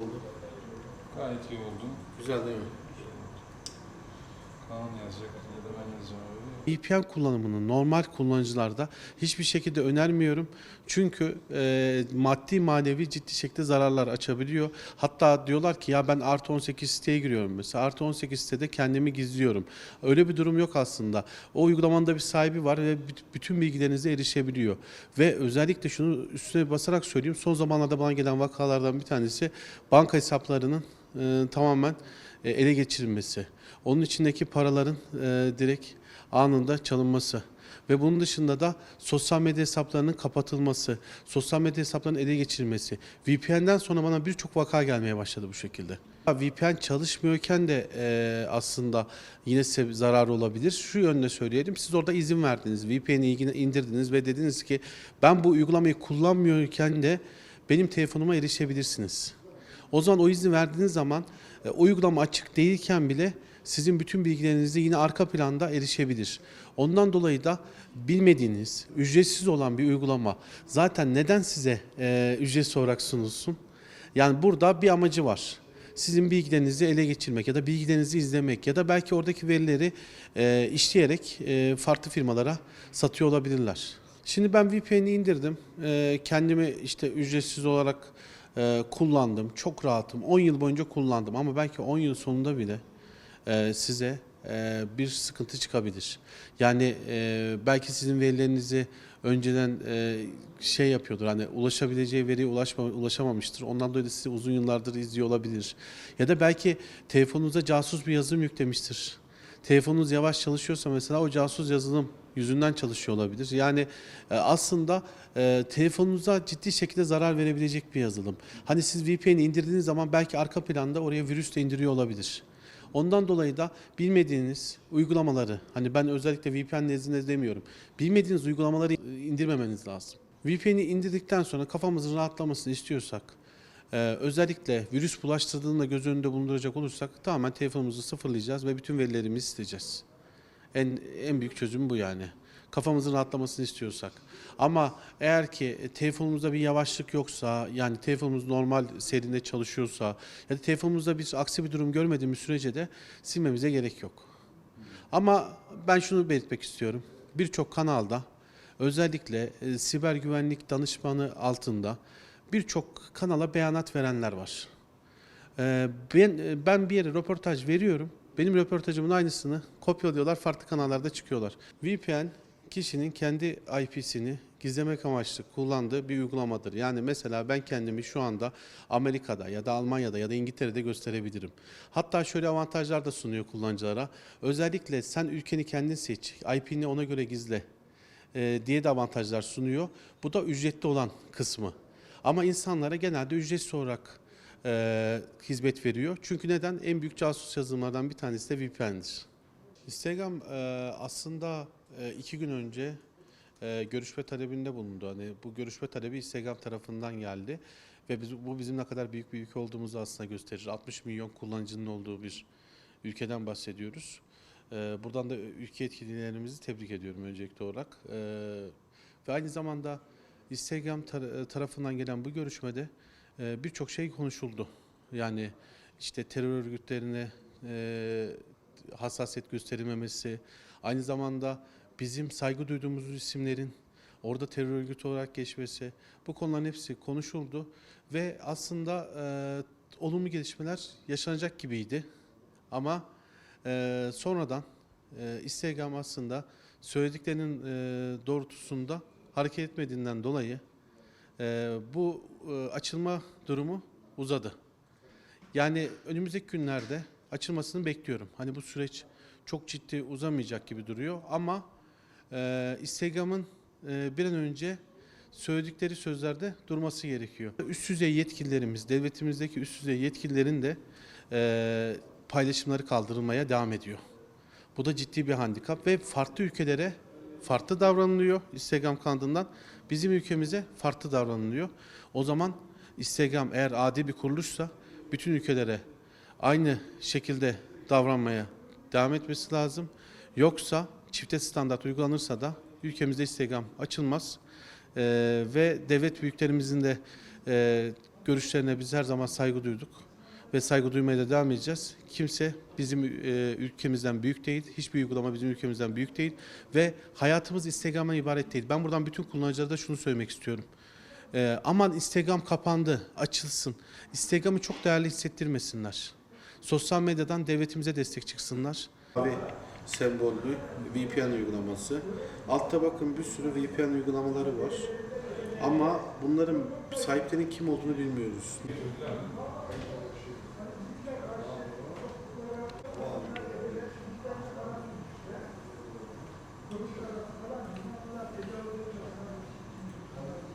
oldu. Gayet iyi oldu. Güzel değil mi? Kaan yazacak ya da ben yazacağım abi. VPN kullanımını normal kullanıcılarda hiçbir şekilde önermiyorum. Çünkü e, maddi manevi ciddi şekilde zararlar açabiliyor. Hatta diyorlar ki ya ben artı 18 siteye giriyorum mesela. Artı 18 sitede kendimi gizliyorum. Öyle bir durum yok aslında. O uygulamanın da bir sahibi var ve büt- bütün bilgilerinize erişebiliyor. Ve özellikle şunu üstüne basarak söyleyeyim. Son zamanlarda bana gelen vakalardan bir tanesi banka hesaplarının e, tamamen e, ele geçirilmesi. Onun içindeki paraların e, direkt anında çalınması ve bunun dışında da sosyal medya hesaplarının kapatılması, sosyal medya hesaplarının ele geçirilmesi. VPN'den sonra bana birçok vaka gelmeye başladı bu şekilde. VPN çalışmıyorken de e, aslında yine size zarar olabilir. Şu yönde söyleyelim. Siz orada izin verdiniz. VPN'i indirdiniz ve dediniz ki ben bu uygulamayı kullanmıyorken de benim telefonuma erişebilirsiniz. O zaman o izni verdiğiniz zaman e, uygulama açık değilken bile sizin bütün bilgilerinize yine arka planda erişebilir. Ondan dolayı da bilmediğiniz, ücretsiz olan bir uygulama zaten neden size e, ücretsiz olarak sunulsun? Yani burada bir amacı var. Sizin bilgilerinizi ele geçirmek ya da bilgilerinizi izlemek ya da belki oradaki verileri e, işleyerek e, farklı firmalara satıyor olabilirler. Şimdi ben VPN'i indirdim. E, kendimi işte ücretsiz olarak e, kullandım. Çok rahatım. 10 yıl boyunca kullandım ama belki 10 yıl sonunda bile e, size e, bir sıkıntı çıkabilir. Yani e, belki sizin verilerinizi önceden e, şey yapıyordur hani ulaşabileceği veriye ulaşma, ulaşamamıştır. Ondan dolayı da sizi uzun yıllardır izliyor olabilir. Ya da belki telefonunuza casus bir yazılım yüklemiştir. Telefonunuz yavaş çalışıyorsa mesela o casus yazılım yüzünden çalışıyor olabilir. Yani e, aslında e, telefonunuza ciddi şekilde zarar verebilecek bir yazılım. Hani siz VPN'i indirdiğiniz zaman belki arka planda oraya virüs de indiriyor olabilir. Ondan dolayı da bilmediğiniz uygulamaları, hani ben özellikle VPN nezdinde demiyorum, bilmediğiniz uygulamaları indirmemeniz lazım. VPN'i indirdikten sonra kafamızın rahatlamasını istiyorsak, ee, özellikle virüs bulaştırdığını da göz önünde bulunduracak olursak tamamen telefonumuzu sıfırlayacağız ve bütün verilerimizi sileceğiz. En, en büyük çözüm bu yani. Kafamızın rahatlamasını istiyorsak. Ama eğer ki e, telefonumuzda bir yavaşlık yoksa, yani telefonumuz normal serinde çalışıyorsa ya da telefonumuzda bir aksi bir durum görmediğimiz sürece de silmemize gerek yok. Ama ben şunu belirtmek istiyorum. Birçok kanalda özellikle e, siber güvenlik danışmanı altında birçok kanala beyanat verenler var. Ee, ben, e, ben bir yere röportaj veriyorum. Benim röportajımın aynısını kopyalıyorlar, farklı kanallarda çıkıyorlar. VPN kişinin kendi IP'sini gizlemek amaçlı kullandığı bir uygulamadır. Yani mesela ben kendimi şu anda Amerika'da ya da Almanya'da ya da İngiltere'de gösterebilirim. Hatta şöyle avantajlar da sunuyor kullanıcılara. Özellikle sen ülkeni kendin seç, IP'ni ona göre gizle e, diye de avantajlar sunuyor. Bu da ücretli olan kısmı. Ama insanlara genelde ücretsiz olarak e, hizmet veriyor. Çünkü neden? En büyük casus yazılımlardan bir tanesi de VPN'dir. Instagram e, aslında e, iki gün önce e, görüşme talebinde bulundu. Hani bu görüşme talebi Instagram tarafından geldi ve biz, bu bizim ne kadar büyük bir ülke olduğumuzu aslında gösterir. 60 milyon kullanıcının olduğu bir ülkeden bahsediyoruz. E, buradan da ülke yetkililerimizi tebrik ediyorum öncelikli olarak. E, ve aynı zamanda Instagram tar- tarafından gelen bu görüşmede birçok şey konuşuldu. Yani işte terör örgütlerine e, hassasiyet gösterilmemesi, aynı zamanda bizim saygı duyduğumuz isimlerin orada terör örgütü olarak geçmesi, bu konuların hepsi konuşuldu ve aslında e, olumlu gelişmeler yaşanacak gibiydi. Ama e, sonradan e, Instagram aslında söylediklerinin e, doğrultusunda hareket etmediğinden dolayı bu e, açılma durumu uzadı. Yani önümüzdeki günlerde açılmasını bekliyorum. Hani bu süreç çok ciddi uzamayacak gibi duruyor ama e, Instagram'ın e, bir an önce söyledikleri sözlerde durması gerekiyor. Üst düzey yetkililerimiz, devletimizdeki üst düzey yetkililerin de e, paylaşımları kaldırılmaya devam ediyor. Bu da ciddi bir handikap ve farklı ülkelere farklı davranılıyor Instagram kanalından. Bizim ülkemize farklı davranılıyor. O zaman Instagram eğer adi bir kuruluşsa bütün ülkelere aynı şekilde davranmaya devam etmesi lazım. Yoksa çifte standart uygulanırsa da ülkemizde Instagram açılmaz. Ee, ve devlet büyüklerimizin de e, görüşlerine biz her zaman saygı duyduk ve saygı duymaya da devam edeceğiz. Kimse bizim e, ülkemizden büyük değil, hiçbir uygulama bizim ülkemizden büyük değil ve hayatımız Instagram'dan ibaret değil. Ben buradan bütün kullanıcılara da şunu söylemek istiyorum. E, aman Instagram kapandı, açılsın. Instagram'ı çok değerli hissettirmesinler. Sosyal medyadan devletimize destek çıksınlar. Abi sembollü VPN uygulaması. Altta bakın bir sürü VPN uygulamaları var. Ama bunların sahiplerinin kim olduğunu bilmiyoruz.